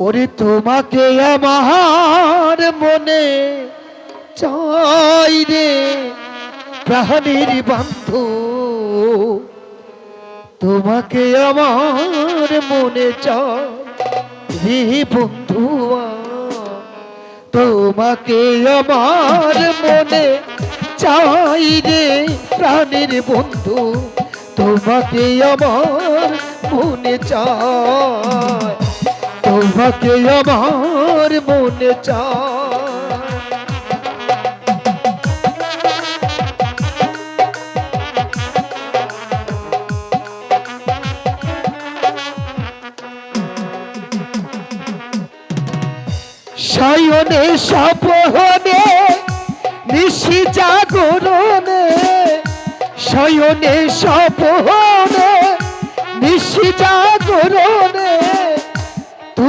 ওরে তোমাকে আমার মনে চাই রে, প্রাণীর বান্ধব তোমাকে আমার মনে চাই রে বন্ধুয়া তোমাকে আমার মনে চাই রে, প্রাণীর বন্ধু। তোমাকে আমার মনে চাই। তোমাকে আমার মনে চাই শয়নে সপহনে নিশি জাগরণে। শয়নে সপহনে নিশি জাগরণে।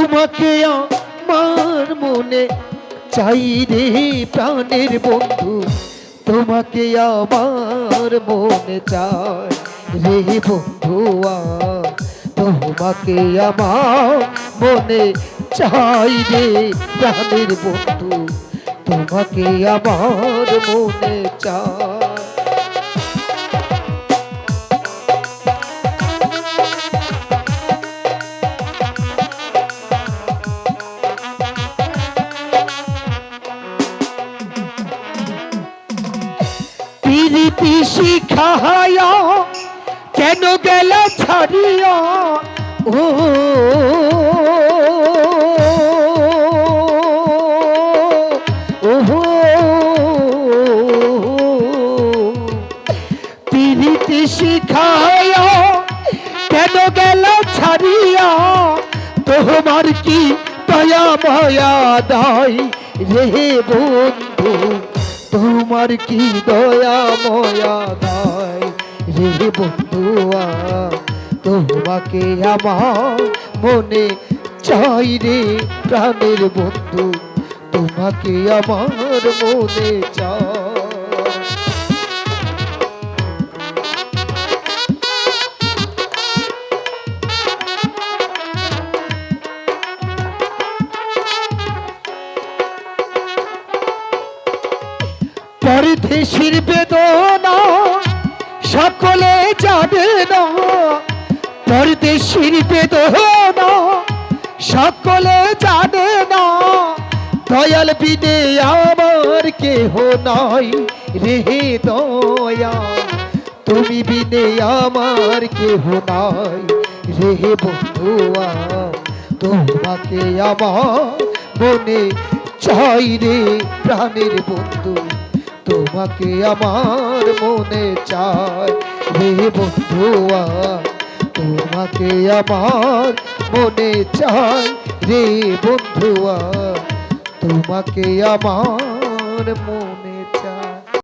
তোমাকে আমার মনে চাই রে প্রাণের বন্ধু। তোমাকে আমার মনে চাই রে বন্ধুয়া তোমাকে আমার মনে চাই রে প্রাণের বন্ধু। তোমাকে আমার মনে চাই। পিরিতি শিখায়া কেন গেল ছাড়িয়া? ও পিরিতি শিখায়া কেন গেল তোমার কি দয়া, মায়া দায় রে বন্ধু? তোমার কি দয়া, ময়া দায়? রে বন্ধুয়া তোমাকে আমার মনে চাই রে প্রাণের বন্ধু। তোমাকে আমার মনে চাই। পরদেশির বেদনা সকলে জানে না। পরদেশির বেদনা সকলে জানে না। দয়াল বিদে আমার কেহ নাই রে দয়া। তুমি বিনে আমার কেহ নাই রে বন্ধুয়া। তোমাকে আমার মনে চাই রে প্রাণের বন্ধু। তোমাকে আমার মনে চাই। হে বন্ধুয়া তোমাকে আমার মনে চাই। রে বন্ধুয়া তোমাকে আমার মনে